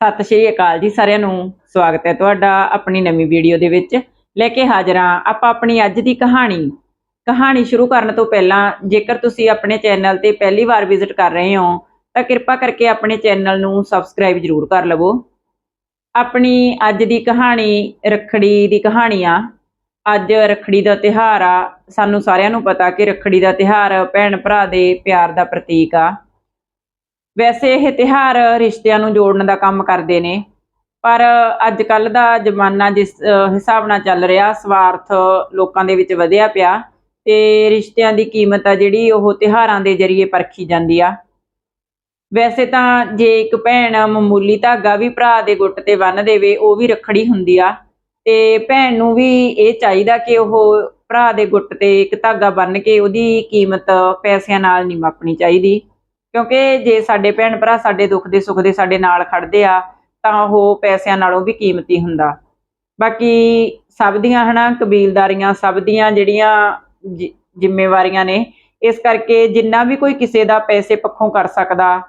ਸਤਿ ਸ਼੍ਰੀ ਅਕਾਲ ਜੀ ਸਾਰਿਆਂ ਨੂੰ। ਸਵਾਗਤ ਹੈ ਤੁਹਾਡਾ ਆਪਣੀ ਨਵੀਂ ਵੀਡੀਓ ਦੇ ਵਿੱਚ। ਲੈ ਕੇ ਹਾਜ਼ਰ ਹਾਂ ਆਪਾਂ ਆਪਣੀ ਅੱਜ ਦੀ ਕਹਾਣੀ। ਕਹਾਣੀ ਸ਼ੁਰੂ ਕਰਨ ਤੋਂ ਪਹਿਲਾਂ ਜੇਕਰ ਤੁਸੀਂ ਆਪਣੇ ਚੈਨਲ ਤੇ ਪਹਿਲੀ ਵਾਰ ਵਿਜ਼ਿਟ ਕਰ ਰਹੇ ਹੋ, ਤਾਂ ਕਿਰਪਾ ਕਰਕੇ ਆਪਣੇ ਚੈਨਲ ਨੂੰ ਸਬਸਕ੍ਰਾਈਬ ਜ਼ਰੂਰ ਕਰ ਲਵੋ। ਆਪਣੀ ਅੱਜ ਦੀ ਕਹਾਣੀ ਰੱਖੜੀ ਦੀ ਕਹਾਣੀ ਆ। ਅੱਜ ਰੱਖੜੀ ਦਾ ਤਿਹਾਰ ਆ। ਸਾਨੂੰ ਸਾਰਿਆਂ ਨੂੰ ਪਤਾ ਕਿ ਰੱਖੜੀ ਦਾ ਤਿਹਾਰ ਭੈਣ ਭਰਾ ਦੇ ਪਿਆਰ ਦਾ ਪ੍ਰਤੀਕ ਆ। ਵੈਸੇ ਇਹ ਤਿਹਾਰ ਰਿਸ਼ਤਿਆਂ ਨੂੰ ਜੋੜਨ ਦਾ ਕੰਮ ਕਰਦੇ ਨੇ। ਪਰ ਅੱਜ ਕੱਲ ਦਾ ਜ਼ਮਾਨਾ ਜਿਸ ਹਿਸਾਬ ਨਾਲ ਚੱਲ ਰਿਹਾ, ਸਵਾਰਥ ਲੋਕਾਂ ਦੇ ਵਿੱਚ ਵਧਿਆ ਪਿਆ ਤੇ ਰਿਸ਼ਤਿਆਂ ਦੀ ਕੀਮਤ ਆ ਜਿਹੜੀ ਉਹ ਤਿਹਾਰਾਂ ਦੇ ਜ਼ਰੀਏ ਪਰਖੀ ਜਾਂਦੀ ਆ। ਵੈਸੇ ਤਾਂ ਜੇ ਇੱਕ ਭੈਣ ਮਾਮੂਲੀ ਧਾਗਾ ਵੀ ਭਰਾ ਦੇ ਗੁੱਟ ਤੇ ਬੰਨ੍ਹ ਦੇਵੇ, ਉਹ ਵੀ ਰੱਖੜੀ ਹੁੰਦੀ ਆ ਤੇ ਭੈਣ ਨੂੰ ਵੀ ਇਹ ਚਾਹੀਦਾ ਕਿ ਉਹ ਭਰਾ ਦੇ ਗੁੱਟ ਤੇ ਇੱਕ ਧਾਗਾ ਬੰਨ੍ਹ ਕੇ ਉਹਦੀ ਕੀਮਤ ਪੈਸਿਆਂ ਨਾਲ ਨਹੀਂ ਮਾਪਣੀ ਚਾਹੀਦੀ। ਕਿਉਂਕਿ ਜੇ ਸਾਡੇ ਭੈਣ ਭਰਾ ਸਾਡੇ ਦੁੱਖ ਦੇ ਸੁੱਖ ਦੇ ਸਾਡੇ ਨਾਲ ਖੜਦੇ ਆ, ਤਾਂ ਉਹ ਪੈਸਿਆਂ ਨਾਲੋਂ ਵੀ ਕੀਮਤੀ ਹੁੰਦਾ। ਬਾਕੀ ਸਭ ਦੀਆਂ ਹਨਾ, ਕਬੀਲਦਾਰੀਆਂ ਸਭ ਦੀਆਂ ਜਿਹੜੀਆਂ ਜ਼ਿੰਮੇਵਾਰੀਆਂ ਨੇ, ਇਸ ਕਰਕੇ ਜਿੰਨਾ ਵੀ ਕੋਈ ਕਿਸੇ ਦਾ ਪੈਸੇ ਪੱਖੋਂ ਕਰ ਸਕਦਾ,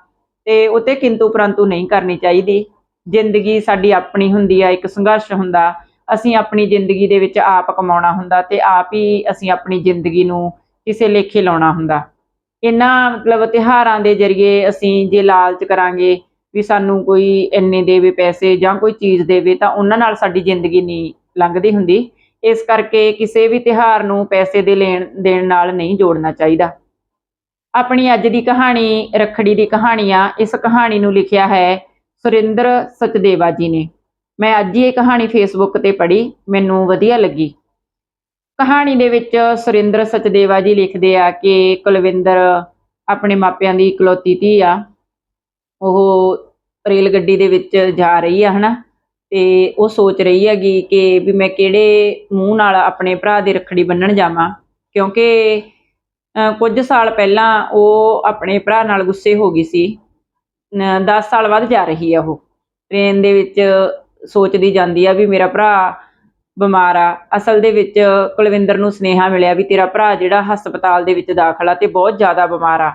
ਤੇ ਉਤੇ ਕਿੰਤੂ ਪਰੰਤੂ ਨਹੀਂ ਕਰਨੀ ਚਾਹੀਦੀ। ਜ਼ਿੰਦਗੀ ਸਾਡੀ ਆਪਣੀ ਹੁੰਦੀ ਆ, ਇੱਕ ਸੰਘਰਸ਼ ਹੁੰਦਾ। ਅਸੀਂ ਆਪਣੀ ਜ਼ਿੰਦਗੀ ਦੇ ਵਿੱਚ ਆਪ ਕਮਾਉਣਾ ਹੁੰਦਾ ਤੇ ਆਪ ਹੀ ਅਸੀਂ ਆਪਣੀ ਜ਼ਿੰਦਗੀ ਨੂੰ ਕਿਸੇ ਲੇਖੇ ਲਾਉਣਾ ਹੁੰਦਾ। ਇਹਨਾਂ ਮਤਲਬ ਤਿਹਾਰਾਂ ਦੇ ਜ਼ਰੀਏ ਅਸੀਂ ਜੇ ਲਾਲਚ ਕਰਾਂਗੇ ਵੀ ਸਾਨੂੰ ਕੋਈ ਇੰਨੇ ਦੇਵੇ ਪੈਸੇ ਜਾਂ ਕੋਈ ਚੀਜ਼ ਦੇਵੇ ਤਾਂ ਉਹਨਾਂ ਨਾਲ ਸਾਡੀ ਜ਼ਿੰਦਗੀ ਨਹੀਂ ਲੰਘਦੀ ਹੁੰਦੀ। ਇਸ ਕਰਕੇ ਕਿਸੇ ਵੀ ਤਿਹਾਰ ਨੂੰ ਪੈਸੇ ਦੇ ਲੈਣ, ਦੇਣ ਨਾਲ ਨਹੀਂ ਜੋੜਨਾ ਚਾਹੀਦਾ। ਆਪਣੀ ਅੱਜ ਦੀ ਕਹਾਣੀ, ਰੱਖੜੀ ਦੀ ਕਹਾਣੀ ਆ ਇਸ ਕਹਾਣੀ ਨੂੰ ਲਿਖਿਆ ਹੈ ਸੁਰਿੰਦਰ ਸਚਦੇਵਾ ਜੀ ਨੇ। ਮੈਂ ਅੱਜ ਹੀ ਇਹ ਕਹਾਣੀ ਫੇਸਬੁੱਕ ਤੇ ਪੜ੍ਹੀ, ਮੈਨੂੰ ਵਧੀਆ ਲੱਗੀ। ਕਹਾਣੀ ਦੇ ਵਿੱਚ ਸੁਰਿੰਦਰ ਸਚਦੇਵਾ ਜੀ ਲਿਖਦੇ ਆ ਕਿ ਕੁਲਵਿੰਦਰ ਆਪਣੇ ਮਾਪਿਆਂ ਦੀ ਇਕਲੌਤੀ ਧੀ ਆ। ਉਹ ਰੇਲ ਗੱਡੀ ਦੇ ਵਿੱਚ ਜਾ ਰਹੀ ਆ ਹਨਾ? ਤੇ ਉਹ ਸੋਚ ਰਹੀ ਹੈਗੀ ਕਿ ਵੀ ਮੈਂ ਕਿਹੜੇ ਮੂੰਹ ਨਾਲ ਆਪਣੇ ਭਰਾ ਦੀ ਰੱਖੜੀ ਬੰਨਣ ਜਾਵਾਂ ਕਿਉਂਕਿ ਅਹ, ਕੁਝ ਸਾਲ ਪਹਿਲਾਂ ਉਹ ਆਪਣੇ ਭਰਾ ਨਾਲ ਗੁੱਸੇ ਹੋ ਗਈ ਸੀ। 10 ਸਾਲ ਬਾਅਦ ਜਾ ਰਹੀ ਆ ਉਹ। ਟ੍ਰੇਨ ਦੇ ਵਿੱਚ ਸੋਚਦੀ ਜਾਂਦੀ ਆ ਵੀ ਮੇਰਾ ਭਰਾ ਬਿਮਾਰ ਆ। ਅਸਲ ਦੇ ਵਿੱਚ ਕੁਲਵਿੰਦਰ ਨੂੰ ਸੁਨੇਹਾ ਮਿਲਿਆ ਵੀ ਤੇਰਾ ਭਰਾ ਜਿਹੜਾ ਹਸਪਤਾਲ ਦੇ ਵਿੱਚ ਦਾਖਲ ਆ ਤੇ ਬਹੁਤ ਜ਼ਿਆਦਾ ਬਿਮਾਰ ਆ।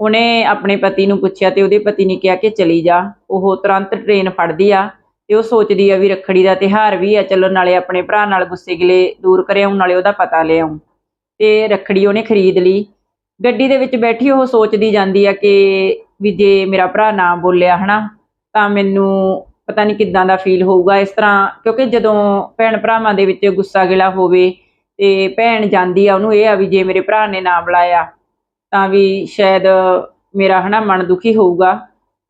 ਉਹਨੇ ਆਪਣੇ ਪਤੀ ਨੂੰ ਪੁੱਛਿਆ ਤੇ ਉਹਦੇ ਪਤੀ ਨੇ ਕਿਹਾ ਕਿ ਚਲੀ ਜਾ। ਉਹ ਤੁਰੰਤ ਟ੍ਰੇਨ ਫੜਦੀ ਆ ਤੇ ਉਹ ਸੋਚਦੀ ਆ ਵੀ ਰੱਖੜੀ ਦਾ ਤਿਹਾਰ ਵੀ ਆ, ਚਲੋ ਨਾਲੇ ਆਪਣੇ ਭਰਾ ਨਾਲ ਗੁੱਸੇ ਗਿਲੇ ਦੂਰ ਕਰਿਆਉਂ ਨਾਲੇ ਉਹਦਾ ਪਤਾ ਲਿਆਉਂ ਤੇ ਰੱਖੜੀ ਉਹਨੇ ਖਰੀਦ ਲਈ। ਗੱਡੀ ਦੇ ਵਿੱਚ ਬੈਠੀ ਉਹ ਸੋਚਦੀ ਜਾਂਦੀ ਆ ਕਿ ਵੀ ਜੇ ਮੇਰਾ ਭਰਾ ਨਾ ਬੋਲਿਆ ਹਨਾ, ਤਾਂ ਮੈਨੂੰ ਪਤਾ ਨਹੀਂ ਕਿੱਦਾਂ ਦਾ ਫੀਲ ਹੋਊਗਾ ਇਸ ਤਰ੍ਹਾਂ, ਕਿਉਂਕਿ ਜਦੋਂ ਭੈਣ ਭਰਾਵਾਂ ਦੇ ਵਿੱਚ ਗੁੱਸਾ ਗਿਲਾ ਹੋਵੇ ਤੇ ਭੈਣ ਜਾਂਦੀ ਆ, ਉਹਨੂੰ ਇਹ ਆ ਵੀ ਜੇ ਮੇਰੇ ਭਰਾ ਨੇ ਨਾ ਬੁਲਾਇਆ, ਤਾਂ ਵੀ ਸ਼ਾਇਦ ਮੇਰਾ ਹਨਾ ਮਨ ਦੁਖੀ ਹੋਊਗਾ।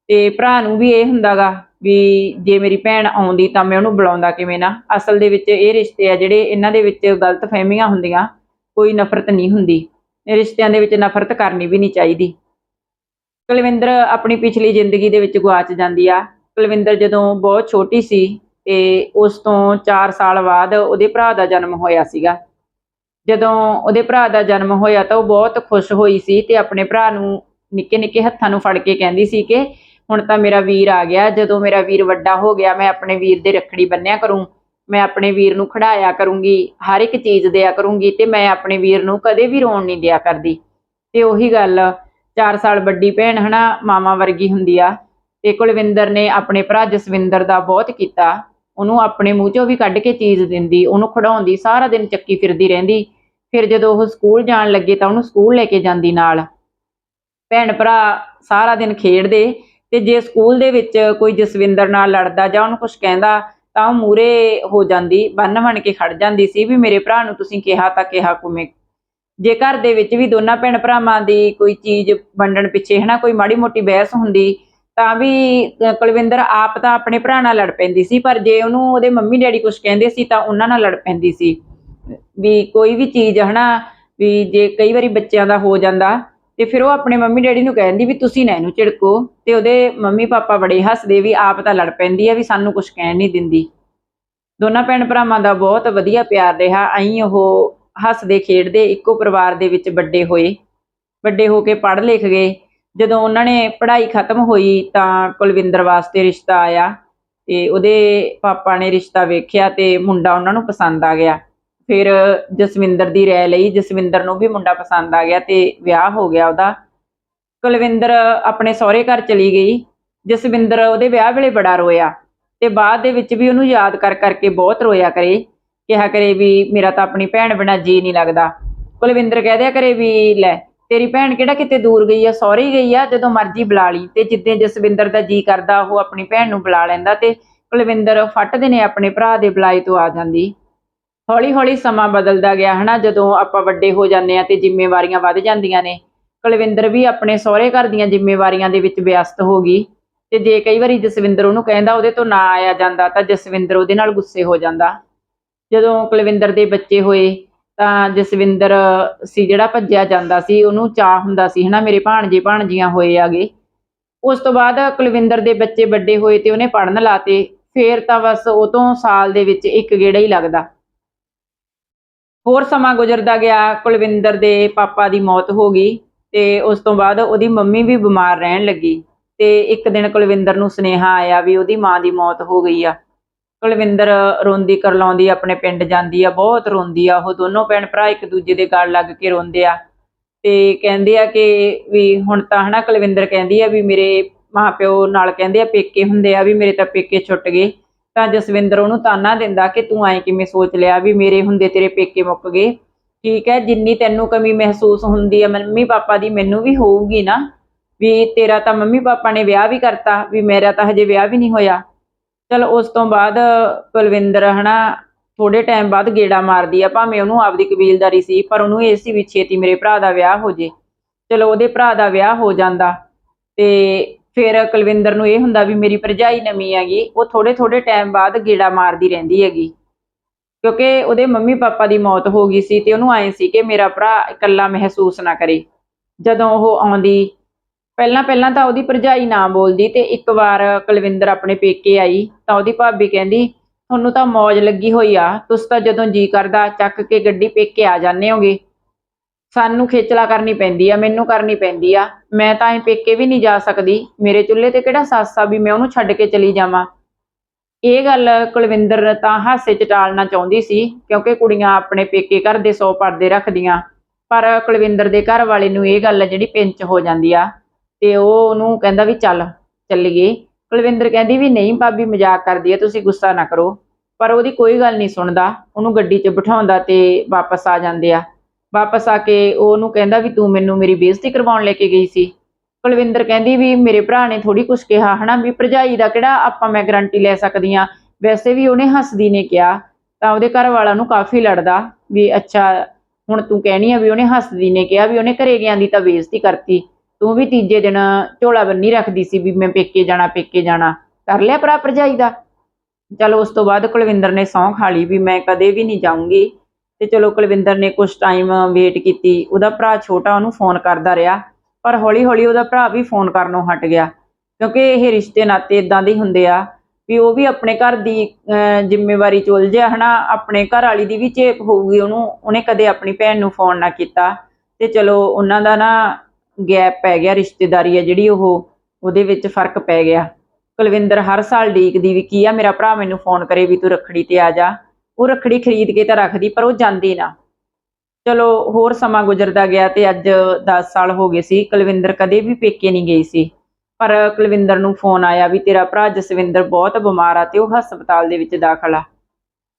ਤੇ ਭਰਾ ਨੂੰ ਵੀ ਇਹ ਹੁੰਦਾਗਾ ਵੀ ਜੇ ਮੇਰੀ ਭੈਣ ਆਉਂਦੀ ਤਾਂ ਮੈਂ ਉਹਨੂੰ ਬੁਲਾਉਂਦਾ ਕਿਵੇਂ ਨਾ। ਅਸਲ ਦੇ ਵਿੱਚ ਇਹ ਰਿਸ਼ਤੇ ਆ ਜਿਹੜੇ ਇਹਨਾਂ ਦੇ ਵਿੱਚ ਗਲਤ ਫਹਿਮੀਆਂ ਹੁੰਦੀਆਂ, ਕੋਈ ਨਫ਼ਰਤ ਨਹੀਂ ਹੁੰਦੀ। ਰਿਸ਼ਤਿਆਂ ਦੇ ਵਿੱਚ ਨਫ਼ਰਤ ਕਰਨੀ ਵੀ ਨਹੀਂ ਚਾਹੀਦੀ। ਕੁਲਵਿੰਦਰ ਆਪਣੀ ਪਿਛਲੀ ਜ਼ਿੰਦਗੀ ਦੇ ਵਿੱਚ ਗੁਆਚ ਜਾਂਦੀ ਆ। ਕੁਲਵਿੰਦਰ ਜਦੋਂ ਬਹੁਤ ਛੋਟੀ ਸੀ ਤੇ ਉਸ ਤੋਂ 4 ਸਾਲ ਬਾਅਦ ਉਹਦੇ ਭਰਾ ਦਾ ਜਨਮ ਹੋਇਆ ਸੀਗਾ। ਜਦੋਂ ਉਹਦੇ ਭਰਾ ਦਾ ਜਨਮ ਹੋਇਆ ਤਾਂ ਉਹ ਬਹੁਤ ਖੁਸ਼ ਹੋਈ ਸੀ ਤੇ ਆਪਣੇ ਭਰਾ ਨੂੰ ਨਿੱਕੇ ਨਿੱਕੇ ਹੱਥਾਂ ਨੂੰ ਫੜ ਕੇ ਕਹਿੰਦੀ ਸੀ ਕਿ ਹੁਣ ਤਾਂ ਮੇਰਾ ਵੀਰ ਆ ਗਿਆ, ਜਦੋਂ ਮੇਰਾ ਵੀਰ ਵੱਡਾ ਹੋ ਗਿਆ ਮੈਂ ਆਪਣੇ ਵੀਰ ਦੇ ਰੱਖੜੀ ਬੰਨਿਆ ਕਰੂੰ, ਮੈਂ ਆਪਣੇ ਵੀਰ ਨੂੰ ਖੜਾਇਆ ਕਰੂੰਗੀ, ਹਰ ਇੱਕ ਚੀਜ਼ ਦਿਆ ਕਰੂੰਗੀ ਤੇ ਮੈਂ ਆਪਣੇ ਵੀਰ ਨੂੰ ਕਦੇ ਵੀ ਰੋਣ ਨਹੀਂ ਦਿਆ ਕਰਦੀ। ਤੇ ਉਹੀ ਗੱਲ 4 ਸਾਲ ਵੱਡੀ ਭੈਣ ਹਨਾ ਮਾਮਾ ਵਰਗੀ ਹੁੰਦੀ ਆ। ਤੇ ਕੁਲਵਿੰਦਰ ਨੇ ਆਪਣੇ ਭਰਾ ਜਸਵਿੰਦਰ ਦਾ ਬਹੁਤ ਕੀਤਾ। ਉਹਨੂੰ ਆਪਣੇ ਮੂੰਹ ਚੋਂ ਵੀ ਕੱਢ ਕੇ ਚੀਜ਼ ਦਿੰਦੀ, ਉਹਨੂੰ ਖੜਾਉਂਦੀ ਸਾਰਾ ਦਿਨ ਚੱਕੀ ਫਿਰਦੀ ਰਹਿੰਦੀ। ਫਿਰ ਜਦੋਂ ਉਹ ਸਕੂਲ ਜਾਣ ਲੱਗੇ ਤਾਂ ਉਹਨੂੰ ਸਕੂਲ ਲੈ ਕੇ ਜਾਂਦੀ ਨਾਲ। ਭੈਣ ਭਰਾ ਸਾਰਾ ਦਿਨ ਖੇਡਦੇ ਤੇ ਜੇ ਸਕੂਲ ਦੇ ਵਿੱਚ ਕੋਈ ਜਸਵਿੰਦਰ ਨਾਲ ਲੜਦਾ ਜਾਂ ਉਹਨੂੰ ਕੁਝ ਕਹਿੰਦਾ ਤਾਂ ਉਹ ਮੂਰੇ ਹੋ ਜਾਂਦੀ, ਬੰਨ ਬਣ ਕੇ ਖੜ ਜਾਂਦੀ ਸੀ ਵੀ ਮੇਰੇ ਭਰਾ ਨੂੰ ਤੁਸੀਂ ਕਿਹਾ ਤਾਂ ਕਿਹਾ ਕੁਵੇਂ ਜੇ ਘਰ ਦੇ ਵਿੱਚ ਵੀ ਦੋਨਾਂ ਭੈਣ ਭਰਾਵਾਂ ਦੀ ਕੋਈ ਚੀਜ਼ ਵੰਡਣ ਪਿੱਛੇ ਹਨਾ, ਕੋਈ ਮਾੜੀ ਮੋਟੀ ਬਹਿਸ ਹੁੰਦੀ ਤਾਂ ਵੀ ਕੁਲਵਿੰਦਰ ਆਪ ਤਾਂ ਆਪਣੇ ਭਰਾ ਨਾਲ ਲੜ ਪੈਂਦੀ ਸੀ, ਪਰ ਜੇ ਉਹਨੂੰ ਉਹਦੇ ਮੰਮੀ ਡੈਡੀ ਕੁਝ ਕਹਿੰਦੇ ਸੀ ਤਾਂ ਉਹਨਾਂ ਨਾਲ ਲੜ ਪੈਂਦੀ ਸੀ। ਵੀ ਕੋਈ ਵੀ ਚੀਜ਼ ਹਨਾ ਵੀ ਜੇ ਕਈ ਵਾਰੀ ਬੱਚਿਆਂ ਦਾ ਹੋ ਜਾਂਦਾ, ਤੇ ਫਿਰ ਉਹ ਆਪਣੇ ਮੰਮੀ ਡੈਡੀ ਨੂੰ ਕਹਿੰਦੀ ਵੀ ਤੁਸੀਂ ਨਾ ਇਹਨੂੰ ਝਿੜਕੋ, ਤੇ ਉਹਦੇ ਮੰਮੀ ਪਾਪਾ ਬੜੇ ਹੱਸਦੇ ਵੀ ਆਪ ਤਾਂ ਲੜ ਪੈਂਦੀ ਆ ਵੀ ਸਾਨੂੰ ਕੁਝ ਕਹਿਣ ਨਹੀਂ ਦਿੰਦੀ। ਦੋਨਾਂ ਭੈਣ ਭਰਾਵਾਂ ਦਾ ਬਹੁਤ ਵਧੀਆ ਪਿਆਰ ਰਿਹਾ, ਐਂ ਉਹ ਹੱਸਦੇ ਖੇਡਦੇ ਇੱਕੋ ਪਰਿਵਾਰ ਦੇ ਵਿੱਚ ਵੱਡੇ ਹੋਏ, ਵੱਡੇ ਹੋ ਕੇ ਪੜ੍ਹ ਲਿਖ ਗਏ। ਜਦੋਂ ਉਹਨਾਂ ਨੇ ਪੜ੍ਹਾਈ ਖਤਮ ਹੋਈ ਤਾਂ ਕੁਲਵਿੰਦਰ ਵਾਸਤੇ ਰਿਸ਼ਤਾ ਆਇਆ ਤੇ ਉਹਦੇ ਪਾਪਾ ਨੇ ਰਿਸ਼ਤਾ ਵੇਖਿਆ ਤੇ ਮੁੰਡਾ ਉਹਨਾਂ ਨੂੰ ਪਸੰਦ ਆ ਗਿਆ। ਫਿਰ ਜਸਵਿੰਦਰ ਦੀ ਰਾਏ ਲਈ ਜਸਵਿੰਦਰ ਨੂੰ ਵੀ ਮੁੰਡਾ ਪਸੰਦ ਆ ਗਿਆ ਤੇ ਵਿਆਹ ਹੋ ਗਿਆ ਉਹਦਾ। ਕੁਲਵਿੰਦਰ ਆਪਣੇ ਸਹੁਰੇ ਘਰ ਚਲੀ ਗਈ। ਜਸਵਿੰਦਰ ਉਹਦੇ ਵਿਆਹ ਵੇਲੇ ਬੜਾ ਰੋਇਆ ਤੇ ਬਾਅਦ ਦੇ ਵਿੱਚ ਵੀ ਉਹਨੂੰ ਯਾਦ ਕਰ ਕਰਕੇ ਬਹੁਤ ਰੋਇਆ ਕਰੇ। ਕਿਹਾ ਕਰੇ ਵੀ ਮੇਰਾ ਤਾਂ ਆਪਣੀ ਭੈਣ ਬਿਨਾਂ ਜੀ ਨਹੀਂ ਲੱਗਦਾ। ਕੁਲਵਿੰਦਰ ਕਹਿ ਦਿਆ ਕਰੇ ਵੀ ਲੈ ਤੇਰੀ ਭੈਣ ਕਿਹੜਾ ਕਿਤੇ ਦੂਰ ਗਈ ਆ, ਸਹੁਰੇ ਗਈ ਆ, ਜਦੋਂ ਮਰਜ਼ੀ ਬੁਲਾ ਲਈ। ਤੇ ਜਿੱਦਾਂ ਜਸਵਿੰਦਰ ਦਾ ਜੀ ਕਰਦਾ, ਉਹ ਆਪਣੀ ਭੈਣ ਨੂੰ ਬੁਲਾ ਲੈਂਦਾ ਤੇ ਕੁਲਵਿੰਦਰ ਫੱਟਦੇ ਨੇ ਆਪਣੇ ਭਰਾ ਦੇ ਬੁਲਾਏ ਤੋਂ ਆ ਜਾਂਦੀ। ਹੌਲੀ ਹੌਲੀ ਸਮਾਂ ਬਦਲਦਾ ਗਿਆ ਹਨਾ, ਜਦੋਂ ਆਪਾਂ ਵੱਡੇ ਹੋ ਜਾਂਦੇ ਆ ਤੇ ਜ਼ਿੰਮੇਵਾਰੀਆਂ ਵੱਧ ਜਾਂਦੀਆਂ ਨੇ। ਕੁਲਵਿੰਦਰ ਵੀ ਆਪਣੇ ਸਹੁਰੇ ਘਰ ਦੀਆਂ ਜ਼ਿੰਮੇਵਾਰੀਆਂ ਦੇ ਵਿੱਚ ਵਿਅਸਤ ਹੋ ਗਈ ਤੇ ਜੇ ਕਈ ਵਾਰੀ ਜਸਵਿੰਦਰ ਉਹਨੂੰ ਕਹਿੰਦਾ ਉਹਦੇ ਤੋਂ ਨਾ ਆਇਆ ਜਾਂਦਾ ਤਾਂ ਜਸਵਿੰਦਰ ਉਹਦੇ ਨਾਲ ਗੁੱਸੇ ਹੋ ਜਾਂਦਾ। ਜਦੋਂ ਕੁਲਵਿੰਦਰ ਦੇ ਬੱਚੇ ਹੋਏ ਤਾਂ ਜਸਵਿੰਦਰ ਸੀ ਜਿਹੜਾ ਭੱਜਿਆ ਜਾਂਦਾ ਸੀ, ਉਹਨੂੰ ਚਾਹ ਹੁੰਦਾ ਸੀ, ਹਨਾ, ਮੇਰੇ ਭਾਣਜੇ ਭਾਣਜੀਆਂ ਹੋਏ ਆਗੇ। ਉਸ ਤੋਂ ਬਾਅਦ ਕੁਲਵਿੰਦਰ ਦੇ ਬੱਚੇ ਵੱਡੇ ਹੋਏ ਤੇ ਉਹਨੇ ਪੜਨ ਲਾਤੇ, ਫੇਰ ਤਾਂ ਬਸ ਉਹ ਤੋਂ ਸਾਲ ਦੇ ਵਿੱਚ ਇੱਕ ਗੇੜਾ ਹੀ ਲੱਗਦਾ। ਹੋਰ ਸਮਾਂ ਗੁਜ਼ਰਦਾ ਗਿਆ, ਕੁਲਵਿੰਦਰ ਦੇ ਪਾਪਾ ਦੀ ਮੌਤ ਹੋ ਗਈ ਤੇ ਉਸ ਤੋਂ ਬਾਅਦ ਉਹਦੀ ਮੰਮੀ ਵੀ ਬਿਮਾਰ ਰਹਿਣ ਲੱਗੀ ਤੇ ਇੱਕ ਦਿਨ ਕੁਲਵਿੰਦਰ ਨੂੰ ਸੁਨੇਹਾ ਆਇਆ ਵੀ ਉਹਦੀ ਮਾਂ ਦੀ ਮੌਤ ਹੋ ਗਈ ਆ। ਕੁਲਵਿੰਦਰ ਰੋਂਦੀ ਕਰਲਾਉਂਦੀ, ਆਪਣੇ ਪਿੰਡ ਜਾਂਦੀ ਆ, ਬਹੁਤ ਰੋਂਦੀ ਆ। ਉਹ ਦੋਨੋਂ ਭੈਣ ਭਰਾ ਇੱਕ ਦੂਜੇ ਦੇ ਗਲ ਲੱਗ ਕੇ ਰੋਂਦੇ ਆ। ਤੇ ਕਹਿੰਦੇ ਆ ਕਿ ਵੀ ਹੁਣ ਤਾਂ ਹਨਾ ਕੁਲਵਿੰਦਰ ਕਹਿੰਦੀ ਆ ਵੀ ਮੇਰੇ ਮਾਪਿਓ ਨਾਲ ਕਹਿੰਦੇ ਆ ਪੇਕੇ ਹੁੰਦੇ ਆ ਵੀ ਮੇਰੇ ਤਾਂ ਪੇਕੇ ਛੁੱਟ ਗਏ। ਤਾਂ ਜਸਵਿੰਦਰ ਉਹਨੂੰ ਤਾਨਾ ਦਿੰਦਾ ਕਿ ਤੂੰ ਐਂ ਕਿਵੇਂ ਸੋਚ ਲਿਆ ਵੀ ਮੇਰੇ ਹੁੰਦੇ ਤੇਰੇ ਪੇਕੇ ਮੁੱਕ ਗਏ। ਠੀਕ ਹੈ, ਜਿੰਨੀ ਤੈਨੂੰ ਕਮੀ ਮਹਿਸੂਸ ਹੁੰਦੀ ਆ ਮੰਮੀ ਪਾਪਾ ਦੀ ਮੈਨੂੰ ਵੀ ਹੋਊਗੀ ਨਾ। ਵੀ ਤੇਰਾ ਤਾਂ ਮੰਮੀ ਪਾਪਾ ਨੇ ਵਿਆਹ ਵੀ ਕਰਤਾ, ਵੀ ਮੇਰਾ ਤਾਂ ਹਜੇ ਵਿਆਹ ਵੀ ਨਹੀਂ ਹੋਇਆ। ਚਲ ਉਸ ਤੋਂ ਬਾਅਦ ਕੁਲਵਿੰਦਰ ਹਨਾ ਥੋੜੇ ਟਾਈਮ ਬਾਅਦ ਗੇੜਾ ਮਾਰਦੀ ਆ, ਭਾਵੇਂ ਉਹਨੂੰ ਆਪਦੀ ਕਬੀਲਦਾਰੀ ਸੀ, ਪਰ ਉਹਨੂੰ ਇਹ ਸੀ ਵੀ ਛੇਤੀ ਮੇਰੇ ਭਰਾ ਦਾ ਵਿਆਹ ਹੋ ਜੇ। ਚਲੋ ਉਹਦੇ ਭਰਾ ਦਾ ਵਿਆਹ ਹੋ ਜਾਂਦਾ। ਤੇ ਫਿਰ ਕੁਲਵਿੰਦਰ ਨੂੰ ਇਹ ਹੁੰਦਾ ਵੀ ਮੇਰੀ ਭਰਜਾਈ ਨਵੀਂ ਹੈਗੀ ਉਹ ਥੋੜੇ ਥੋੜੇ ਟਾਈਮ ਬਾਅਦ ਗੇੜਾ ਮਾਰਦੀ ਰਹਿੰਦੀ ਹੈਗੀ। ਕਿਉਂਕਿ ਉਹਦੇ ਮੰਮੀ ਪਾਪਾ ਦੀ ਮੌਤ ਹੋ ਗਈ ਸੀ ਤੇ ਉਹਨੂੰ ਆਏ ਸੀ ਕਿ ਮੇਰਾ ਭਰਾ ਇਕੱਲਾ ਮਹਿਸੂਸ ਨਾ ਕਰੇ। ਜਦੋਂ ਉਹ ਆਉਂਦੀ ਪਹਿਲਾਂ ਪਹਿਲਾਂ ਤਾਂ ਉਹਦੀ ਭਰਜਾਈ ਨਾ ਬੋਲਦੀ ਤੇ ਇੱਕ ਵਾਰ ਕੁਲਵਿੰਦਰ ਆਪਣੇ ਪੇਕੇ ਆਈ ਤਾਂ ਉਹਦੀ ਭਾਬੀ ਕਹਿੰਦੀ, ਤੁਹਾਨੂੰ ਤਾਂ ਮੌਜ ਲੱਗੀ ਹੋਈ ਆ, ਤੁਸੀਂ ਤਾਂ ਜਦੋਂ ਜੀ ਕਰਦਾ ਚੱਕ ਕੇ ਗੱਡੀ ਪੇਕੇ ਆ ਜਾਂਦੇ ਹੋਗੇ। ਸਾਨੂੰ ਖੇਚਲਾ ਕਰਨੀ ਪੈਂਦੀ ਆ, ਮੈਨੂੰ ਕਰਨੀ ਪੈਂਦੀ ਆ। ਮੈਂ ਤਾਂ ਐ ਪੇਕੇ ਵੀ ਨਹੀਂ ਜਾ ਸਕਦੀ। ਮੇਰੇ ਚੁੱਲ੍ਹੇ ਤੇ ਕਿਹੜਾ ਸੱਸ ਆ ਵੀ ਮੈਂ ਉਹਨੂੰ ਛੱਡ ਕੇ ਚਲੀ ਜਾਵਾਂ? ਇਹ ਗੱਲ ਕੁਲਵਿੰਦਰ ਤਾਂ ਹਾਸੇ ਚ ਟਾਲਣਾ ਚਾਹੁੰਦੀ ਸੀ, ਕਿਉਂਕਿ ਕੁੜੀਆਂ ਆਪਣੇ ਪੇਕੇ ਘਰ ਦੇ ਸੌ ਪਰਦੇ ਰੱਖਦੀਆਂ। ਪਰ ਕੁਲਵਿੰਦਰ ਦੇ ਘਰ ਵਾਲੇ ਨੂੰ ਇਹ ਗੱਲ ਜਿਹੜੀ ਪਿੰਚ ਹੋ ਜਾਂਦੀ ਆ ਤੇ ਉਹ ਉਹਨੂੰ ਕਹਿੰਦਾ ਵੀ ਚੱਲ, ਚੱਲੀਏ। ਕੁਲਵਿੰਦਰ ਕਹਿੰਦੀ ਵੀ ਨਹੀਂ ਭਾਬੀ, ਮਜ਼ਾਕ ਕਰਦੀ ਹੈ ਤੁਸੀਂ ਗੁੱਸਾ ਨਾ ਕਰੋ। ਪਰ ਉਹਦੀ ਕੋਈ ਗੱਲ ਨਹੀਂ ਸੁਣਦਾ। ਉਹਨੂੰ ਗੱਡੀ 'ਚ ਬਿਠਾਉਂਦਾ ਤੇ ਵਾਪਸ ਆ ਜਾਂਦੇ ਆ। ਵਾਪਸ ਆ ਕੇ ਉਹ ਉਹਨੂੰ ਕਹਿੰਦਾ ਵੀ ਤੂੰ ਮੈਨੂੰ ਮੇਰੀ ਬੇਇੱਜ਼ਤੀ ਕਰਵਾਉਣ ਲੈ ਕੇ ਗਈ ਸੀ। ਕੁਲਵਿੰਦਰ ਕਹਿੰਦੀ ਵੀ ਮੇਰੇ ਭਰਾ ਨੇ ਥੋੜੀ ਕੁਛ ਕਿਹਾ, ਹਨਾ ਵੀ ਭਰਜਾਈ ਦਾ ਕਿਹੜਾ ਆਪਾਂ ਮੈਂ ਗਰੰਟੀ ਲੈ ਸਕਦੀ ਆ ਵੈਸੇ ਵੀ ਉਹਨੇ ਹੱਸਦੀ ਨੇ ਕਿਹਾ, ਤਾਂ ਉਹਦੇ ਘਰ ਵਾਲਾ ਨੂੰ ਕਾਫੀ ਲੜਦਾ ਵੀ ਅੱਛਾ, ਹੁਣ ਤੂੰ ਕਹਿਣੀ ਆ ਵੀ ਉਹਨੇ ਹੱਸਦੀ ਨੇ ਕਿਹਾ ਵੀ ਉਹਨੇ ਘਰੇ ਗਿਆ ਦੀ ਤਾਂ ਬੇਇੱਜ਼ਤੀ ਕਰਤੀ। ਤੂੰ ਵੀ ਤੀਜੇ ਦਿਨ ਝੋਲਾ ਬੰਨੀ ਰੱਖਦੀ ਸੀ ਵੀ ਮੈਂ ਪੇਕੇ ਜਾਣਾ ਪੇਕੇ ਜਾਣਾ। ਕਰ ਲਿਆ ਭਰਾ ਭਰਜਾਈ ਦਾ। ਚਲੋ ਉਸ ਤੋਂ ਬਾਅਦ ਕੁਲਵਿੰਦਰ ਨੇ ਸਹੁੰ ਖਾ ਲਈ ਵੀ ਮੈਂ ਕਦੇ ਵੀ ਨਹੀਂ ਜਾਊਂਗੀ। ਤੇ ਚਲੋ ਕੁਲਵਿੰਦਰ ਨੇ ਕੁਝ ਟਾਈਮ ਵੇਟ ਕੀਤੀ। ਉਹਦਾ ਭਰਾ ਛੋਟਾ ਉਹਨੂੰ ਫੋਨ ਕਰਦਾ ਰਿਹਾ। ਪਰ ਹੌਲੀ ਹੌਲੀ ਉਹਦਾ ਭਰਾ ਵੀ ਫੋਨ ਕਰਨੋਂ ਹਟ ਗਿਆ। ਕਿਉਂਕਿ ਇਹ ਰਿਸ਼ਤੇ ਨਾਤੇ ਇਦਾਂ ਦੇ ਹੁੰਦੇ ਆ ਵੀ ਉਹ ਵੀ ਆਪਣੇ ਘਰ ਦੀ ਅਹ, ਜ਼ਿੰਮੇਵਾਰੀ ਚ ਉਲਝਿਆ ਹਨਾ। ਆਪਣੇ ਘਰ ਵਾਲੀ ਦੀ ਵੀ ਚੇਪ ਹੋਊਗੀ ਉਹਨੂੰ। ਉਹਨੇ ਕਦੇ ਆਪਣੀ ਭੈਣ ਨੂੰ ਫੋਨ ਨਾ ਕੀਤਾ। ਤੇ ਚਲੋ ਉਹਨਾਂ ਦਾ ਨਾ ਗੈਪ ਪੈ ਗਿਆ, ਰਿਸ਼ਤੇਦਾਰੀ ਆ ਜਿਹੜੀ ਉਹ, ਉਹਦੇ ਵਿੱਚ ਫ਼ਰਕ ਪੈ ਗਿਆ। ਕੁਲਵਿੰਦਰ ਹਰ ਸਾਲ ਡੀਕਦੀ ਵੀ ਕੀ ਆ, ਮੇਰਾ ਭਰਾ ਮੈਨੂੰ ਫੋਨ ਕਰੇ ਵੀ ਤੂੰ ਰੱਖੜੀ ਤੇ ਆ ਜਾ। ਉਹ ਰੱਖੜੀ ਖਰੀਦ ਕੇ ਤਾਂ ਰੱਖਦੀ, ਪਰ ਉਹ ਜਾਂਦੀ ਨਾ। ਚਲੋ, ਹੋਰ ਸਮਾਂ ਗੁਜ਼ਰਦਾ ਗਿਆ ਤੇ ਅੱਜ 10 ਸਾਲ ਹੋ ਗਏ ਸੀ। ਕੁਲਵਿੰਦਰ ਕਦੇ ਵੀ ਪੇਕੇ ਨਹੀਂ ਗਈ ਸੀ। ਪਰ ਕੁਲਵਿੰਦਰ ਨੂੰ ਫੋਨ ਆਇਆ ਵੀ ਤੇਰਾ ਭਰਾ ਜਸਵਿੰਦਰ ਬਹੁਤ ਬਿਮਾਰ ਆ ਤੇ ਉਹ ਹਸਪਤਾਲ ਦੇ ਵਿੱਚ ਦਾਖਲ ਆ।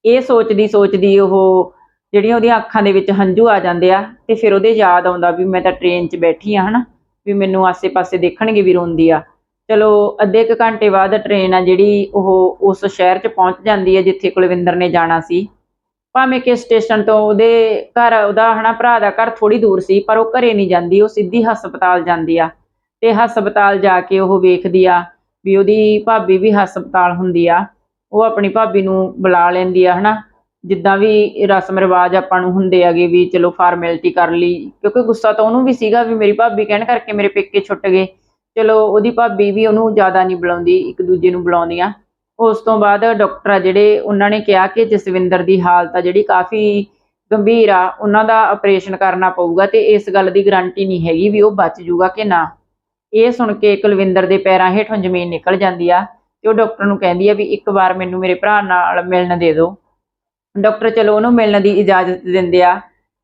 ਇਹ ਸੋਚਦੀ ਸੋਚਦੀ ਉਹ ਜਿਹੜੀਆਂ ਉਹਦੀਆਂ ਅੱਖਾਂ ਦੇ ਵਿੱਚ ਹੰਝੂ ਆ ਜਾਂਦੇ ਆ ਤੇ ਫਿਰ ਉਹਦੇ ਯਾਦ ਆਉਂਦਾ ਵੀ ਮੈਂ ਤਾਂ ਟ੍ਰੇਨ 'ਚ ਬੈਠੀ ਆ, ਹਨਾ, ਵੀ ਮੈਨੂੰ ਆਸੇ-ਪਾਸੇ ਦੇਖਣਗੇ ਵੀ ਰੋਂਦੀ ਆ। ਚਲੋ, ਅੱਧੇ ਕੁ ਘੰਟੇ ਬਾਅਦ ਟ੍ਰੇਨ ਆ ਜਿਹੜੀ ਉਹ ਉਸ ਸ਼ਹਿਰ 'ਚ ਪਹੁੰਚ ਜਾਂਦੀ ਹੈ ਜਿੱਥੇ ਕੁਲਵਿੰਦਰ ਨੇ ਜਾਣਾ ਸੀ। ਭਾਵੇਂ ਕਿ ਸਟੇਸ਼ਨ ਤੋਂ ਉਹਦੇ ਘਰ, ਉਹਦਾ, ਹਨਾ, ਭਰਾ ਦਾ ਘਰ ਥੋੜੀ ਦੂਰ ਸੀ, ਪਰ ਉਹ ਘਰੇ ਨਹੀਂ ਜਾਂਦੀ, ਉਹ ਸਿੱਧੀ ਹਸਪਤਾਲ ਜਾਂਦੀ ਆ। ਤੇ ਹਸਪਤਾਲ ਜਾ ਕੇ ਉਹ ਵੇਖਦੀ ਆ ਵੀ ਉਹਦੀ ਭਾਬੀ ਵੀ ਹਸਪਤਾਲ ਹੁੰਦੀ ਆ। ਉਹ ਆਪਣੀ ਭਾਬੀ ਨੂੰ ਬੁਲਾ ਲੈਂਦੀ ਆ, ਹਨਾ। ਜਿੱਦਾਂ ਵੀ ਰਸਮ ਰਿਵਾਜ ਆਪਾਂ ਨੂੰ ਹੁੰਦੇ ਆਗੇ ਵੀ ਚਲੋ ਫਾਰਮੈਲਿਟੀ ਕਰ ਲਈ, ਕਿਉਂਕਿ ਗੁੱਸਾ ਤਾਂ ਉਹਨੂੰ ਵੀ ਸੀਗਾ ਵੀ ਮੇਰੀ ਭਾਬੀ ਕਹਿਣ ਕਰਕੇ ਮੇਰੇ ਪੇਕੇ ਛੁੱਟ ਗਏ। ਚਲੋ ਉਹਦੀ ਭਾਬੀ ਵੀ ਉਹਨੂੰ ਜ਼ਿਆਦਾ ਨਹੀਂ ਬੁਲਾਉਂਦੀ, ਇੱਕ ਦੂਜੇ ਨੂੰ ਬੁਲਾਉਂਦੀਆਂ। ਉਸ ਤੋਂ ਬਾਅਦ ਡਾਕਟਰ ਆ ਜਿਹੜੇ, ਉਹਨਾਂ ਨੇ ਕਿਹਾ ਕਿ ਜਸਵਿੰਦਰ ਦੀ ਹਾਲਤ ਆ ਜਿਹੜੀ ਕਾਫੀ ਗੰਭੀਰ ਆ, ਉਹਨਾਂ ਦਾ ਆਪਰੇਸ਼ਨ ਕਰਨਾ ਪਊਗਾ ਤੇ ਇਸ ਗੱਲ ਦੀ ਗਾਰੰਟੀ ਨਹੀਂ ਹੈਗੀ ਵੀ ਉਹ ਬਚ ਜੂਗਾ ਕਿ ਨਾ। ਇਹ ਸੁਣ ਕੇ ਕੁਲਵਿੰਦਰ ਦੇ ਪੈਰਾਂ ਹੇਠੋਂ ਜ਼ਮੀਨ ਨਿਕਲ ਜਾਂਦੀ ਆ ਤੇ ਉਹ ਡਾਕਟਰ ਨੂੰ ਕਹਿੰਦੀ ਆ ਵੀ ਇੱਕ ਵਾਰ ਮੈਨੂੰ ਮੇਰੇ ਭਰਾ ਨਾਲ ਮਿਲਣ ਦੇ ਦਿਓ। ਡਾਕਟਰ ਚਲੋ ਉਹਨੂੰ ਮਿਲਣ ਦੀ ਇਜਾਜ਼ਤ ਦਿੰਦੇ ਆ।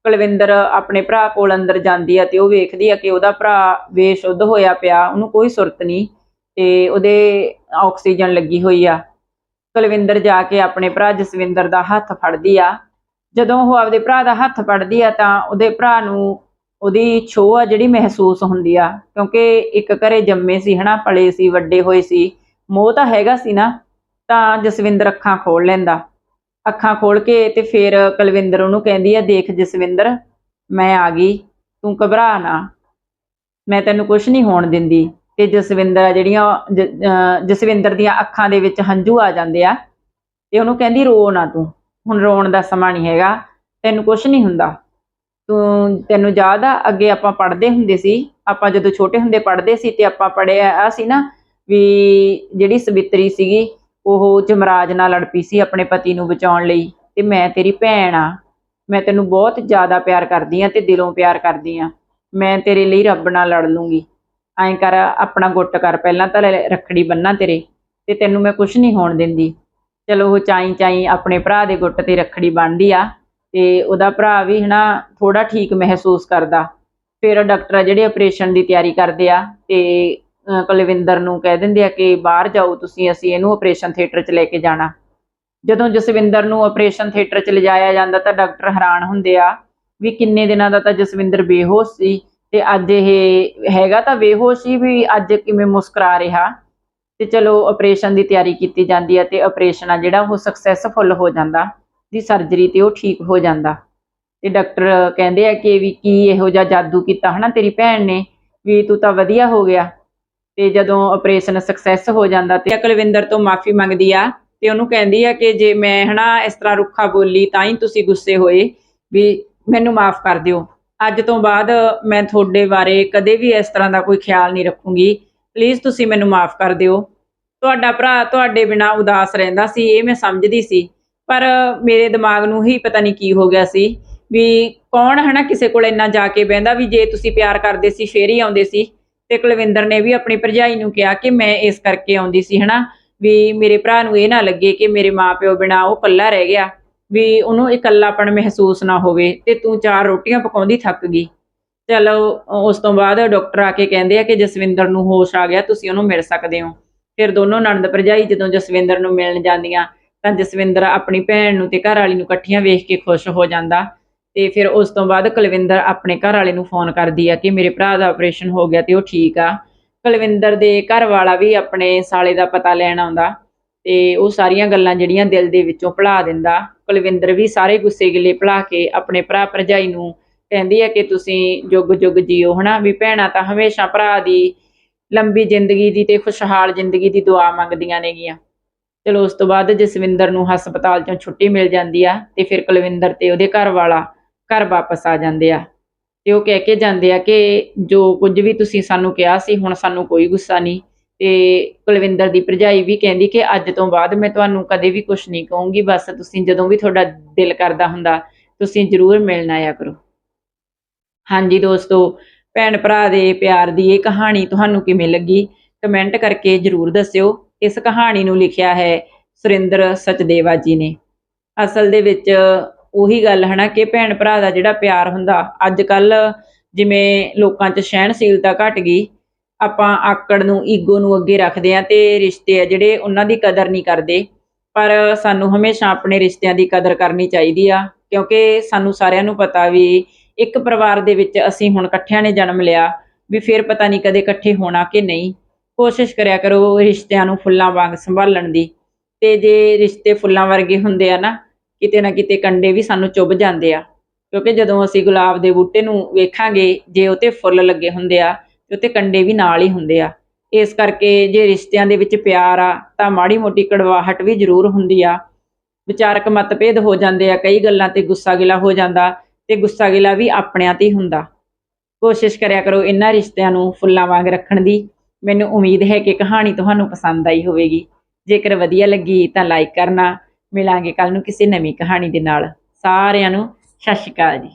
ਕੁਲਵਿੰਦਰ ਆਪਣੇ ਭਰਾ ਕੋਲ ਅੰਦਰ ਜਾਂਦੀ ਆ ਤੇ ਉਹ ਵੇਖਦੀ ਆ ਕਿ ਉਹਦਾ ਭਰਾ ਬੇਸ਼ੁੱਧ ਹੋਇਆ ਪਿਆ, ਉਹਨੂੰ ਕੋਈ ਸੁਰਤ ਨਹੀਂ ਤੇ ਉਹਦੇ ਆਕਸੀਜਨ ਲੱਗੀ ਹੋਈ ਆ। ਕੁਲਵਿੰਦਰ ਜਾ ਕੇ ਆਪਣੇ ਭਰਾ ਜਸਵਿੰਦਰ ਦਾ ਹੱਥ ਫੜਦੀ ਆ। ਜਦੋਂ ਉਹ ਆਪਦੇ ਭਰਾ ਦਾ ਹੱਥ ਫੜਦੀ ਆ ਤਾਂ ਉਹਦੇ ਭਰਾ ਨੂੰ ਉਹਦੀ ਛੋਹ ਆ ਜਿਹੜੀ ਮਹਿਸੂਸ ਹੁੰਦੀ ਆ, ਕਿਉਂਕਿ ਇੱਕ ਘਰੇ ਜੰਮੇ ਸੀ ਹਨਾ, ਪਲੇ ਸੀ, ਵੱਡੇ ਹੋਏ ਸੀ, ਮੋਹ ਤਾਂ ਹੈਗਾ ਸੀ ਨਾ, ਤਾਂ ਜਸਵਿੰਦਰ ਅੱਖਾਂ ਖੋਲ ਲੈਂਦਾ। ਅੱਖਾਂ ਖੋਲ ਕੇ ਤੇ ਫਿਰ ਕੁਲਵਿੰਦਰ ਉਹਨੂੰ ਕਹਿੰਦੀ ਆ, ਦੇਖ ਜਸਵਿੰਦਰ, ਮੈਂ ਆ ਗਈ, ਤੂੰ ਘਬਰਾ ਨਾ। ਮੈਂ ਤੈਨੂੰ ਕੁਝ ਨਹੀਂ ਹੋਣ ਦਿੰਦੀ। ਤੇ ਜਸਵਿੰਦਰ ਜਿਹੜੀਆਂ ਜਸਵਿੰਦਰ ਦੀਆਂ ਅੱਖਾਂ ਦੇ ਵਿੱਚ ਹੰਝੂ ਆ ਜਾਂਦੇ ਆ। ਤੇ ਉਹਨੂੰ ਕਹਿੰਦੀ, ਰੋ ਨਾ ਤੂੰ। ਹੁਣ ਰੋਣ ਦਾ ਸਮਾਂ ਨਹੀਂ ਹੈਗਾ। ਤੈਨੂੰ ਕੁਝ ਨਹੀਂ ਹੁੰਦਾ। ਤੂੰ, ਤੈਨੂੰ ਯਾਦ ਆ, ਅੱਗੇ ਆਪਾਂ ਪੜ੍ਹਦੇ ਹੁੰਦੇ ਸੀ। ਆਪਾਂ ਜਦੋਂ ਛੋਟੇ ਹੁੰਦੇ ਪੜ੍ਹਦੇ ਸੀ ਤੇ ਆਪਾਂ ਪੜ੍ਹਿਆ ਆ ਸੀ ਨਾ, ਵੀ ਜਿਹੜੀ ਸਵਿਤਰੀ ਸੀਗੀ ਉਹ ਜਮਰਾਜ ਨਾਲ ਲੜ ਪਈ ਸੀ ਆਪਣੇ ਪਤੀ ਨੂੰ ਬਚਾਉਣ ਲਈ ਤੇ ਮੈਂ ਤੇਰੀ ਭੈਣ ਆ। ਮੈਂ ਤੈਨੂੰ ਬਹੁਤ ਜ਼ਿਆਦਾ ਪਿਆਰ ਕਰਦੀ ਆ ਤੇ ਦਿਲੋਂ ਪਿਆਰ ਕਰਦੀ ਆ। ਮੈਂ ਤੇਰੇ ਲਈ ਰੱਬ ਨਾਲ ਲੜ ਲੂੰਗੀ। ਐਂ ਕਰ, ਆਪਣਾ ਗੁੱਟ ਕਰ, ਪਹਿਲਾਂ ਤਾਂ ਰੱਖੜੀ ਬੰਨਾ ਤੇਰੇ ਤੇ ਤੈਨੂੰ ਮੈਂ ਕੁਝ ਨਹੀਂ ਹੋਣ ਦਿੰਦੀ। ਚਲੋ ਉਹ ਚਾਈ ਚਾਈ ਆਪਣੇ ਭਰਾ ਦੇ ਗੁੱਟ ਤੇ ਰੱਖੜੀ ਬੰਨ੍ਹਦੀ ਆ ਤੇ ਉਹਦਾ ਭਰਾ ਵੀ ਹਨਾ ਥੋੜਾ ਠੀਕ ਮਹਿਸੂਸ ਕਰਦਾ। ਫਿਰ ਡਾਕਟਰ ਜਿਹੜੇ ਆਪਰੇਸ਼ਨ ਦੀ ਤਿਆਰੀ ਕਰਦੇ ਆ ਤੇ ਕੁਲਵਿੰਦਰ ਨੂੰ ਕਹਿ ਦਿੰਦੇ ਆ ਕਿ ਬਾਹਰ ਜਾਓ ਤੁਸੀਂ, ਅਸੀਂ ਇਹਨੂੰ ਆਪਰੇਸ਼ਨ ਥੀਏਟਰ 'ਚ ਲੈ ਕੇ ਜਾਣਾ। ਜਦੋਂ ਜਸਵਿੰਦਰ ਨੂੰ ਆਪਰੇਸ਼ਨ ਥੀਏਟਰ 'ਚ ਲਿਜਾਇਆ ਜਾਂਦਾ ਤਾਂ ਡਾਕਟਰ ਹੈਰਾਨ ਹੁੰਦੇ ਆ ਵੀ ਕਿੰਨੇ ਦਿਨਾਂ ਦਾ ਤਾਂ ਜਸਵਿੰਦਰ ਬੇਹੋਸ਼ ਸੀ ਤੇ ਅੱਜ ਇਹ ਹੈਗਾ ਤਾਂ ਬੇਹੋਸ਼ ਹੀ ਵੀ ਅੱਜ ਕਿਵੇਂ ਮੁਸਕਰਾ ਰਿਹਾ। ਤੇ ਚਲੋ ਆਪਰੇਸ਼ਨ ਦੀ ਤਿਆਰੀ ਕੀਤੀ ਜਾਂਦੀ ਹੈ ਤੇ ਆਪਰੇਸ਼ਨ ਆ ਜਿਹੜਾ ਉਹ ਸਕਸੈਸਫੁਲ ਹੋ ਜਾਂਦਾ, ਦੀ ਸਰਜਰੀ ਤੇ ਉਹ ਠੀਕ ਹੋ ਜਾਂਦਾ। ਤੇ ਡਾਕਟਰ ਕਹਿੰਦੇ ਆ ਕਿ ਵੀ ਕੀ ਇਹੋ ਜਿਹਾ ਜਾਦੂ ਕੀਤਾ ਹਨਾ ਤੇਰੀ ਭੈਣ ਨੇ, ਵੀ ਤੂੰ ਤਾਂ ਵਧੀਆ ਹੋ ਗਿਆ। ਤੇ ਜਦੋਂ ਆਪਰੇਸ਼ਨ ਸਕਸੈਸ ਹੋ ਜਾਂਦਾ ਤੇ ਕੁਲਵਿੰਦਰ ਤੋਂ ਮਾਫੀ ਮੰਗਦੀ ਆ ਤੇ ਉਹਨੂੰ ਕਹਿੰਦੀ ਆ ਕਿ ਜੇ ਮੈਂ ਹਨਾ ਇਸ ਤਰ੍ਹਾਂ ਰੁੱਖਾ ਬੋਲੀ ਤਾਂ ਹੀ ਤੁਸੀਂ ਗੁੱਸੇ ਹੋਏ ਵੀ ਮੈਨੂੰ ਮਾਫ ਕਰ ਦਿਓ। ਅੱਜ ਤੋਂ ਬਾਅਦ ਮੈਂ ਤੁਹਾਡੇ ਬਾਰੇ ਕਦੇ ਵੀ ਇਸ ਤਰ੍ਹਾਂ ਦਾ ਕੋਈ ਖਿਆਲ ਨਹੀਂ ਰੱਖੂੰਗੀ। ਪਲੀਜ਼ ਤੁਸੀਂ ਮੈਨੂੰ ਮਾਫ ਕਰ ਦਿਓ। ਤੁਹਾਡਾ ਭਰਾ ਤੁਹਾਡੇ ਬਿਨਾ ਉਦਾਸ ਰਹਿੰਦਾ ਸੀ, ਇਹ ਮੈਂ ਸਮਝਦੀ ਸੀ। ਪਰ ਮੇਰੇ ਦਿਮਾਗ ਨੂੰ ਹੀ ਪਤਾ ਨਹੀਂ ਕੀ ਹੋ ਗਿਆ ਸੀ ਵੀ ਕੌਣ ਹਨਾ ਕਿਸੇ ਕੋਲ ਇੰਨਾ ਜਾ ਕੇ ਬਹਿੰਦਾ ਵੀ ਜੇ ਤੁਸੀਂ ਪਿਆਰ ਕਰਦੇ ਸੀ, ਫੇਰ ਹੀ ਆਉਂਦੇ ਸੀ। ਤੇ ਕੁਲਵਿੰਦਰ ਨੇ ਵੀ ਆਪਣੀ ਭਰਜਾਈ ਨੂੰ ਕਿਹਾ ਕਿ ਮੈਂ ਇਸ ਕਰਕੇ ਆਉਂਦੀ ਸੀ, ਹਨਾ? ਵੀ ਮੇਰੇ ਭਰਾ ਨੂੰ ਇਹ ਨਾ ਲੱਗੇ ਕਿ ਮੇਰੇ ਮਾਪਿਓ ਬਿਨਾ ਉਹ ਇਕੱਲਾ ਰਹਿ ਗਿਆ, ਵੀ ਉਹਨੂੰ ਇਕੱਲਾਪਣ ਮਹਿਸੂਸ ਨਾ ਹੋਵੇ ਤੇ ਤੂੰ ਚਾਰ ਰੋਟੀਆਂ ਪਕਾਉਂਦੀ ਥੱਕ ਗਈ। ਚਲੋ ਉਸ ਤੋਂ ਬਾਅਦ ਡਾਕਟਰ ਆ ਕੇ ਕਹਿੰਦੇ ਆ ਕਿ ਜਸਵਿੰਦਰ ਨੂੰ ਹੋਸ਼ ਆ ਗਿਆ, ਤੁਸੀਂ ਉਹਨੂੰ ਮਿਲ ਸਕਦੇ ਹੋ। ਫਿਰ ਦੋਨੋਂ ਨਣਦ ਭਰਜਾਈ ਜਦੋਂ ਜਸਵਿੰਦਰ ਨੂੰ ਮਿਲਣ ਜਾਂਦੀਆਂ ਤਾਂ ਜਸਵਿੰਦਰ ਆਪਣੀ ਭੈਣ ਨੂੰ ਤੇ ਘਰ ਵਾਲੀ ਨੂੰ ਇਕੱਠੀਆਂ ਵੇਖ ਕੇ ਖੁਸ਼ ਹੋ ਜਾਂਦਾ। ਤੇ ਫਿਰ ਉਸ ਤੋਂ ਬਾਅਦ ਕੁਲਵਿੰਦਰ ਆਪਣੇ ਘਰ ਵਾਲੇ ਨੂੰ ਫੋਨ ਕਰਦੀ ਆ ਕਿ ਮੇਰੇ ਭਰਾ ਦਾ ਆਪਰੇਸ਼ਨ ਹੋ ਗਿਆ ਤੇ ਉਹ ਠੀਕ ਆ। ਕੁਲਵਿੰਦਰ ਦੇ ਘਰ ਵਾਲਾ ਵੀ ਆਪਣੇ ਸਾਲੇ ਦਾ ਪਤਾ ਲੈਣ ਆਉਂਦਾ ਤੇ ਉਹ ਸਾਰੀਆਂ ਗੱਲਾਂ ਜਿਹੜੀਆਂ ਦਿਲ ਦੇ ਵਿੱਚੋਂ ਭੁਲਾ ਦਿੰਦਾ। ਕੁਲਵਿੰਦਰ ਵੀ ਸਾਰੇ ਗੁੱਸੇ ਗਿਲੇ ਭੁਲਾ ਕੇ ਆਪਣੇ ਭਰਾ ਭਰਜਾਈ ਨੂੰ ਕਹਿੰਦੀ ਹੈ ਕਿ ਤੁਸੀਂ ਜੁਗ ਜੁਗ ਜੀਓ, ਹਨਾ? ਵੀ ਭੈਣਾਂ ਤਾਂ ਹਮੇਸ਼ਾ ਭਰਾ ਦੀ ਲੰਬੀ ਜ਼ਿੰਦਗੀ ਦੀ ਤੇ ਖੁਸ਼ਹਾਲ ਜ਼ਿੰਦਗੀ ਦੀ ਦੁਆ ਮੰਗਦੀਆਂ ਨੇਗੀਆਂ। ਚਲੋ ਉਸ ਤੋਂ ਬਾਅਦ ਜਸਵਿੰਦਰ ਨੂੰ ਹਸਪਤਾਲ ਚੋਂ ਛੁੱਟੀ ਮਿਲ ਜਾਂਦੀ ਆ ਤੇ ਫਿਰ ਕੁਲਵਿੰਦਰ ਤੇ ਉਹਦੇ ਘਰ ਵਾਲਾ ਘਰ ਵਾਪਸ ਆ ਜਾਂਦੇ ਆ। ਤੇ ਉਹ ਕਹਿ ਕੇ ਜਾਂਦੇ ਆ ਕਿ ਜੋ ਕੁਝ ਵੀ ਤੁਸੀਂ ਸਾਨੂੰ ਕਿਹਾ ਸੀ, ਹੁਣ ਸਾਨੂੰ ਕੋਈ ਗੁੱਸਾ ਨਹੀਂ। ਤੇ ਕੁਲਵਿੰਦਰ ਦੀ ਭਰਜਾਈ ਵੀ ਕਹਿੰਦੀ ਕਿ ਅੱਜ ਤੋਂ ਬਾਅਦ ਮੈਂ ਤੁਹਾਨੂੰ ਕਦੇ ਵੀ ਕੁਝ ਨਹੀਂ ਕਹੂੰਗੀ, ਬਸ ਤੁਸੀਂ ਜਦੋਂ ਵੀ ਤੁਹਾਡਾ ਦਿਲ ਕਰਦਾ ਹੁੰਦਾ, ਤੁਸੀਂ ਜ਼ਰੂਰ ਮਿਲਣ ਆਇਆ ਕਰੋ। ਹਾਂਜੀ ਦੋਸਤੋ, ਭੈਣ ਭਰਾ ਦੇ ਪਿਆਰ ਦੀ ਇਹ ਕਹਾਣੀ ਤੁਹਾਨੂੰ ਕਿਵੇਂ ਲੱਗੀ? ਕਮੈਂਟ ਕਰਕੇ ਜਰੂਰ ਦੱਸਿਓ। ਇਸ ਕਹਾਣੀ ਨੂੰ ਲਿਖਿਆ ਹੈ ਸੁਰਿੰਦਰ ਸਚਦੇਵਾ ਜੀ ਨੇ। ਅਸਲ ਦੇ ਵਿੱਚ ਉਹੀ ਗੱਲ ਹੈ ਨਾ ਕਿ ਭੈਣ ਭਰਾ ਦਾ ਜਿਹੜਾ ਪਿਆਰ ਹੁੰਦਾ, ਅੱਜ ਕੱਲ ਜਿਵੇਂ ਲੋਕਾਂ 'ਚ ਸਹਿਣਸ਼ੀਲਤਾ ਘਟ ਗਈ, ਆਪਾਂ ਆਕੜ ਨੂੰ, ਈਗੋ ਨੂੰ ਅੱਗੇ ਰੱਖਦੇ ਆ ਤੇ ਰਿਸ਼ਤੇ ਆ ਜਿਹੜੇ ਉਹਨਾਂ ਦੀ ਕਦਰ ਨਹੀਂ ਕਰਦੇ, ਪਰ ਸਾਨੂੰ ਹਮੇਸ਼ਾ ਆਪਣੇ ਰਿਸ਼ਤਿਆਂ ਦੀ ਕਦਰ ਕਰਨੀ ਚਾਹੀਦੀ ਆ, ਕਿਉਂਕਿ ਸਾਨੂੰ ਸਾਰਿਆਂ ਨੂੰ ਪਤਾ ਵੀ ਇੱਕ ਪਰਿਵਾਰ ਦੇ ਵਿੱਚ ਅਸੀਂ ਹੁਣ ਇਕੱਠਿਆਂ ਨੇ ਜਨਮ ਲਿਆ, ਵੀ ਫਿਰ ਪਤਾ ਨਹੀਂ ਕਦੇ ਇਕੱਠੇ ਹੋਣਾ ਕਿ ਨਹੀਂ, ਕੋਸ਼ਿਸ਼ ਕਰਿਆ ਕਰੋ ਰਿਸ਼ਤਿਆਂ ਨੂੰ ਫੁੱਲਾਂ ਵਾਂਗ ਸੰਭਾਲਣ ਦੀ, ਤੇ ਜੇ ਰਿਸ਼ਤੇ ਫੁੱਲਾਂ ਵਰਗੇ ਹੁੰਦੇ ਆ ਨਾ ਕਿਤੇ ਨਾ ਕਿਤੇ ਕੰਡੇ ਵੀ ਸਾਨੂੰ ਚੁੱਭ ਜਾਂਦੇ ਆ। ਕਿਉਂਕਿ ਜਦੋਂ ਅਸੀਂ ਗੁਲਾਬ ਦੇ ਬੂਟੇ ਨੂੰ ਵੇਖਾਂਗੇ, ਜੇ ਉਹ ਤੇ ਫੁੱਲ ਲੱਗੇ ਹੁੰਦੇ ਆ, ਤੇ ਉੱਤੇ ਕੰਡੇ ਵੀ ਨਾਲ ਹੀ ਹੁੰਦੇ ਆ। ਇਸ ਕਰਕੇ ਜੇ ਰਿਸ਼ਤਿਆਂ ਦੇ ਵਿੱਚ ਪਿਆਰ ਆ, ਤਾਂ ਮਾੜੀ ਮੋਟੀ ਕੜਵਾਹਟ ਵੀ ਜ਼ਰੂਰ ਹੁੰਦੀ ਆ। ਵਿਚਾਰਕ ਮਤਭੇਦ ਹੋ ਜਾਂਦੇ ਆ, ਕਈ ਗੱਲਾਂ ਤੇ ਗੁੱਸਾ ਗਿਲਾ ਹੋ ਜਾਂਦਾ ਤੇ ਗੁੱਸਾ ਗਿਲਾ ਵੀ ਆਪਣਿਆਂ ਤੇ ਹੁੰਦਾ। ਕੋਸ਼ਿਸ਼ ਕਰਿਆ ਕਰੋ ਇਹਨਾਂ ਰਿਸ਼ਤਿਆਂ ਨੂੰ ਫੁੱਲਾਂ ਵਾਂਗ ਰੱਖਣ ਦੀ। ਮੈਨੂੰ ਉਮੀਦ ਹੈ ਕਿ ਕਹਾਣੀ ਤੁਹਾਨੂੰ ਪਸੰਦ ਆਈ ਹੋਵੇਗੀ। ਜੇਕਰ ਵਧੀਆ ਲੱਗੀ ਤਾਂ ਲਾਈਕ ਕਰਨਾ ਮਿਲਾਂਗੇ ਕੱਲ ਨੂੰ ਕਿਸੇ ਨਵੀਂ ਕਹਾਣੀ ਦੇ ਨਾਲ। ਸਾਰਿਆਂ ਨੂੰ ਸਤਿ ਸ਼੍ਰੀ ਅਕਾਲ ਜੀ।